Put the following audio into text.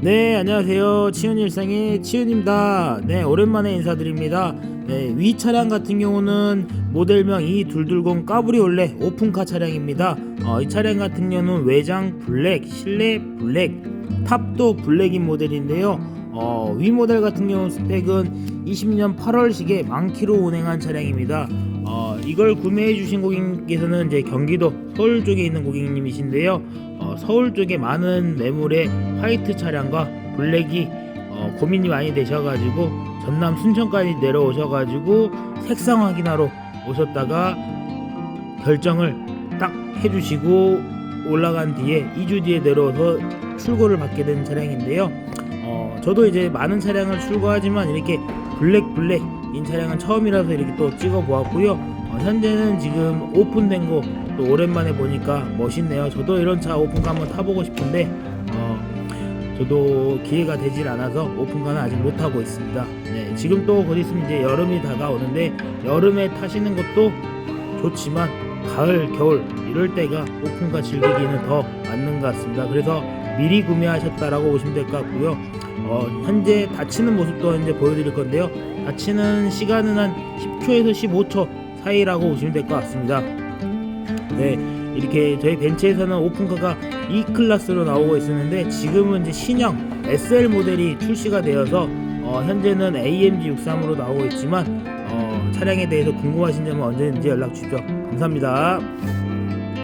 네, 안녕하세요. 치훈일상의 치훈입니다. 네, 오랜만에 인사드립니다. 네, 위 차량 같은 경우는 모델명 E220 까브리올레 오픈카 차량입니다. 어, 이 차량 같은 경우는 외장 블랙, 실내 블랙, 탑도 블랙인 모델인데요. 어, 위 모델 같은 경우 스펙은 20년 8월식에 만 킬로 운행한 차량입니다. 어, 이걸 구매해 주신 고객님께서는 이제 경기도 서울 쪽에 있는 고객님이신데요. 어, 서울 쪽에 많은 매물의 화이트 차량과 블랙이 어, 고민이 많이 되셔가지고 전남 순천까지 내려오셔가지고 색상 확인하러 오셨다가 결정을 딱 해주시고 올라간 뒤에 2주 뒤에 내려와서 출고를 받게 된 차량인데요. 어, 저도 이제 많은 차량을 출고하지만 이렇게 블랙 블랙 인 차량은 처음이라서 이렇게 또 찍어 보았고요. 어, 현재는 지금 오픈된 거 또 오랜만에 보니까 멋있네요. 저도 이런 차 오픈카 한번 타보고 싶은데 어, 저도 기회가 되질 않아서 오픈카는 아직 못 타고 있습니다. 네, 지금 또 곧 있으면 이제 여름이 다가오는데 여름에 타시는 것도 좋지만 가을, 겨울 이럴 때가 오픈카 즐기기는 더 맞는 것 같습니다. 그래서 미리 구매하셨다라고 보시면 될 것 같고요. 어, 현재 닫히는 모습도 이제 보여드릴 건데요. 닫히는 시간은 한 10초에서 15초 사이라고 보시면 될 것 같습니다. 네, 이렇게 저희 벤츠에서는 오픈카가 E 클래스로 나오고 있었는데 지금은 이제 신형 SL 모델이 출시가 되어서 어, 현재는 AMG 63으로 나오고 있지만 어, 차량에 대해서 궁금하신 점은 언제든지 연락 주십시오. 감사합니다.